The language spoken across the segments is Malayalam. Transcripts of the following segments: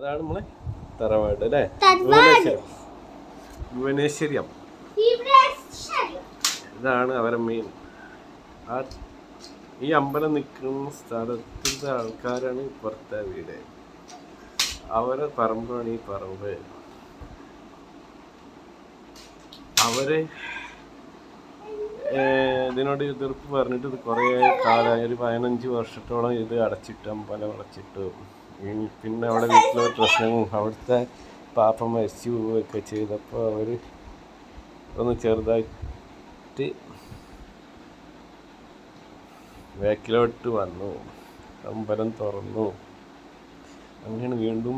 അതാണ് നമ്മളെ തറവാട് അല്ലേ? ഭുവനേശ്വരി. ഇതാണ് അവരെ മെയിൻ ആ ഈ അമ്പലം നിൽക്കുന്ന സ്ഥലത്തിന്റെ ആൾക്കാരാണ് ഇപ്പുറത്തെ വീട്. അവരെ പറമ്പാണ് ഈ പറമ്പ്. അവർ ഇതിനോട് എതിർപ്പ് പറഞ്ഞിട്ട് ഇത് കുറേ കാലമായി ഒരു പതിനഞ്ച് വർഷത്തോളം ഇത് അടച്ചിട്ട് അമ്പലം അടച്ചിട്ടു. പിന്നെ അവിടെ വീട്ടിലെ പ്രശ്നവും അവിടുത്തെ പാപ്പ മരിച്ചു പോവുകയൊക്കെ ചെയ്തപ്പോൾ അവർ ഒന്ന് ചെറുതായിട്ട് വേക്കിലോട്ട് വന്നു. അമ്പലം തുറന്നു. അങ്ങനെയാണ് വീണ്ടും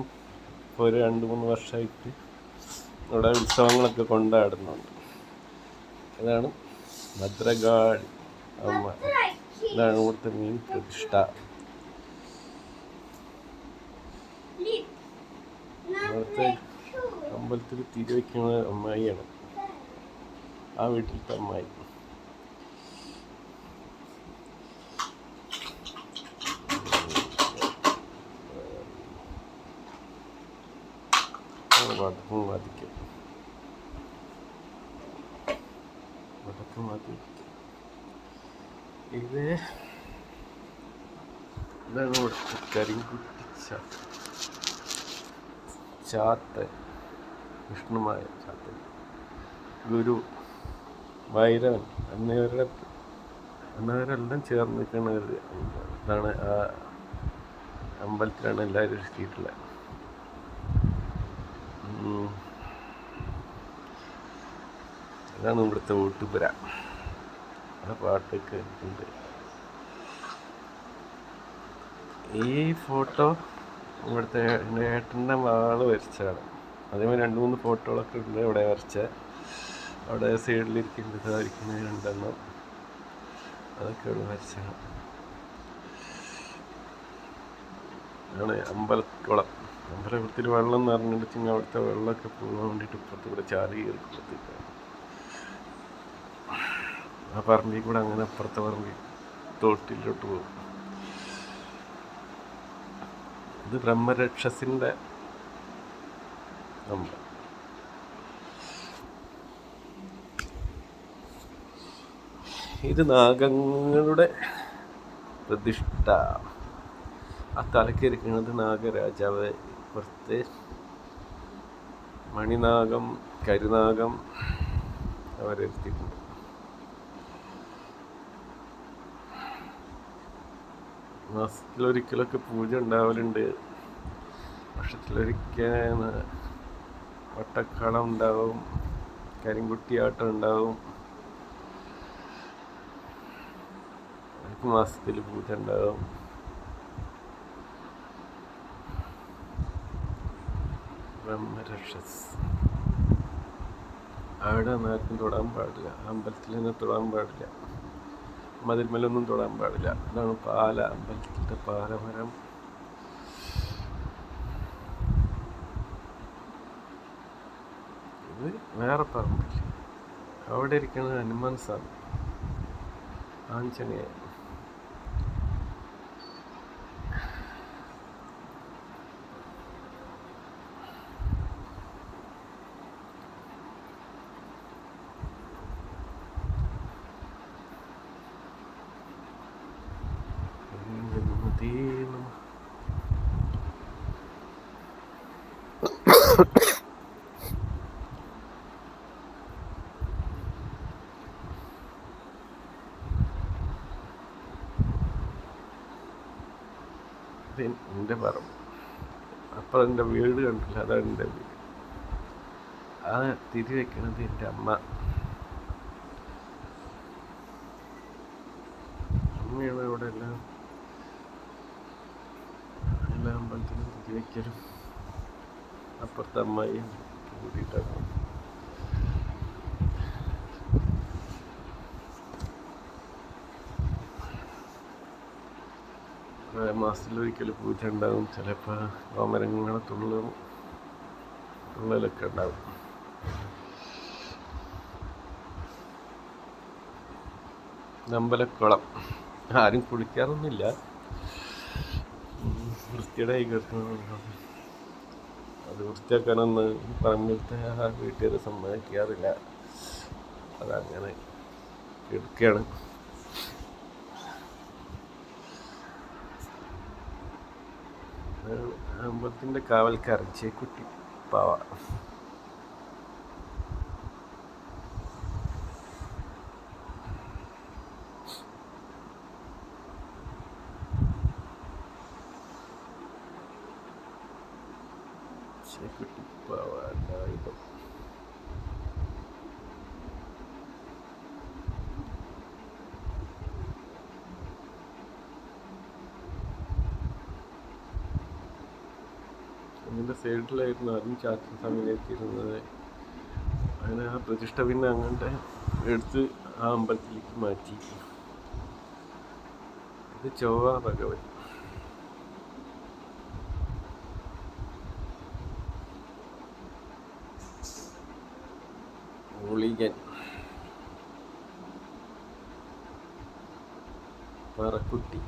ഇപ്പോൾ ഒരു രണ്ട് മൂന്ന് വർഷമായിട്ട് ഇവിടെ ഉത്സവങ്ങളൊക്കെ കൊണ്ടാടുന്നുണ്ട്. അതാണ് ഭദ്രകാളി അമ്മ. ഇതാണ് ഇവിടുത്തെ മെയിൻ പ്രതിഷ്ഠ. ഇവിടുത്തെ അമ്പലത്തിൽ തിരി വയ്ക്കുന്ന അമ്മായിയാണ്. ആ വീട്ടിലത്തെ അമ്മായി. വടക്കും വാദിക്കും വടക്കും വാദിക്കും ഇത് ഇതാണ് ഇവിടുത്തെ കരിങ്കുട്ടി ചാത്ത ചാത്തൻ വിഷ്ണുമായ ചാത്തൻ ഗുരു ഭൈരവൻ എന്നിവരുടെ എന്നിവരെല്ലാം ചേർന്ന് നിൽക്കുന്ന ഒരു. ഇതാണ് ആ അമ്പലത്തിലാണ് എല്ലാവരും എത്തിയിട്ടുള്ളത് അതാണ് ഇവിടുത്തെ ഊട്ടുപുര. ആ പാട്ടൊക്കെ ഉണ്ട് ഈ ഫോട്ടോ ഇവിടുത്തെ ഏട്ടന്റെ മകൾ വരച്ചതാണ്. അതേമാതിരി രണ്ട് മൂന്ന് ഫോട്ടോകളൊക്കെ ഉണ്ട് ഇവിടെ വരച്ച. അവിടെ സൈഡിലിരിക്കുന്നത് ഇരിക്കുന്ന രണ്ടെണ്ണം. അതൊക്കെ ഇവിടെ വരച്ചതാണ്. ആണ് അമ്പലക്കുളം. അമ്പലത്തിൽ വെള്ളം നിറഞ്ഞിട്ടുണ്ടെങ്കിൽ അവിടുത്തെ വെള്ളമൊക്കെ പോകാൻ വേണ്ടിയിട്ട് ഇപ്പുറത്ത് കൂടെ ചാലി കയറി കൊടുത്തിട്ടാണ് ആ പറമ്പിൽ കൂടെ അങ്ങനെ അപ്പുറത്തെ പറമ്പിൽ തോട്ടിലോട്ട് പോകും. ഇത് ബ്രഹ്മരക്ഷസിന്റെ ഇത് നാഗങ്ങളുടെ പ്രതിഷ്ഠ. ആ തലക്കിരിക്കുന്നത് നാഗരാജാവ്. ഇപ്പുറത്ത് മണിനാഗം കരുനാഗം അവരെത്തിയിട്ടുണ്ട്. മാസത്തിലൊരിക്കലൊക്കെ പൂജ ഉണ്ടാവലുണ്ട്. വർഷത്തിലൊരിക്കൽ വട്ടക്കളം ഉണ്ടാവും കരിങ്കുട്ടിയാട്ടം ഉണ്ടാവും. അതിക്ക് മാസത്തിൽ പൂജ ഉണ്ടാവും. ബ്രഹ്മരക്ഷസ്. അവിടെ നാട്ടിൽ തൊടാൻ പാടില്ല. അമ്പലത്തിൽ തന്നെ തൊടാൻ പാടില്ല. മതിൽമലൊന്നും തൊടാൻ പാടില്ല. അതാണ് പാല അമ്പലത്തിന്റെ പാലമരം. ഇത് വേറെ പറമ്പില്ല അവിടെ ഇരിക്കുന്നത് ഹനുമാൻ സ്വാമി. ആഞ്ജനേയ എന്റെ പറമ്പ്. അപ്പം എന്റെ വീട് കണ്ടില്ല അതാണ് എന്റെ വീട്. അത് തിരി വെക്കണത് എന്റെ അമ്മ. അമ്മയാണ് ഇവിടെ എല്ലാം. എല്ലാ അമ്പലത്തിലും തിരി വയ്ക്കലും അപ്പുറത്തെ അമ്മായിയും കൂടിയിട്ടാണ് മാസത്തിലൊരിക്കൽ പൂജ ഉണ്ടാകും. ചിലപ്പോൾ ഓമരങ്ങളെ തുള്ളും തുള്ളലൊക്കെ ഉണ്ടാകും. നമ്പലക്കുളം ആരും കുളിക്കാറൊന്നുമില്ല. വൃത്തിയുടെ കൈ കിടക്കുന്ന അത് വൃത്തിയാക്കാനൊന്ന് പറമ്പിലത്തെ ആ വീട്ടുകാർ സമ്മതിക്കാറില്ല. അതങ്ങനെ എടുക്കുകയാണ്. അമ്പലത്തിന്റെ കാവൽക്കാരൻ ചേക്കുട്ടി പാവ. ചേക്കുട്ടി പാവ എല്ലായിതും അതിന്റെ സൈഡിലായിരുന്നു ആദ്യം ചാത്തൻ സമയത്തിരുന്നത് അങ്ങനെ ആ പ്രതിഷ്ഠ പിന്നെ അങ്ങോട്ട് എടുത്ത് ആ അമ്പലത്തിലേക്ക് മാറ്റി. ഇത് ചൊവ്വ ഭഗവൻ ഒളികൻ പറക്കുട്ടി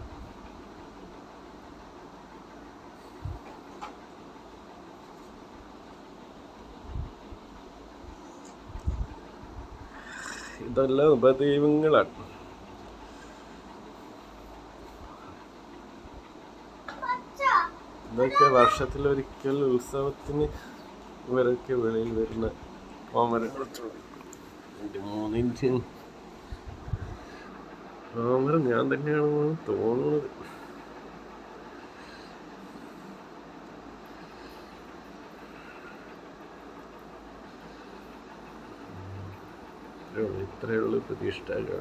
ഇതെല്ലാം ഉപദൈവങ്ങളാണ്. ഇതൊക്കെ വർഷത്തിലൊരിക്കൽ ഉത്സവത്തിന് ഇവരൊക്കെ വെളിയിൽ വരുന്ന കോമരങ്ങൾ എന്റെ മൂന്നിന്റെ ആമരം ഞാൻ തന്നെയാണെന്നാണ് തോന്നുന്നത്. ഇത്രയുള്ള പ്രതിഷ്ഠകൾ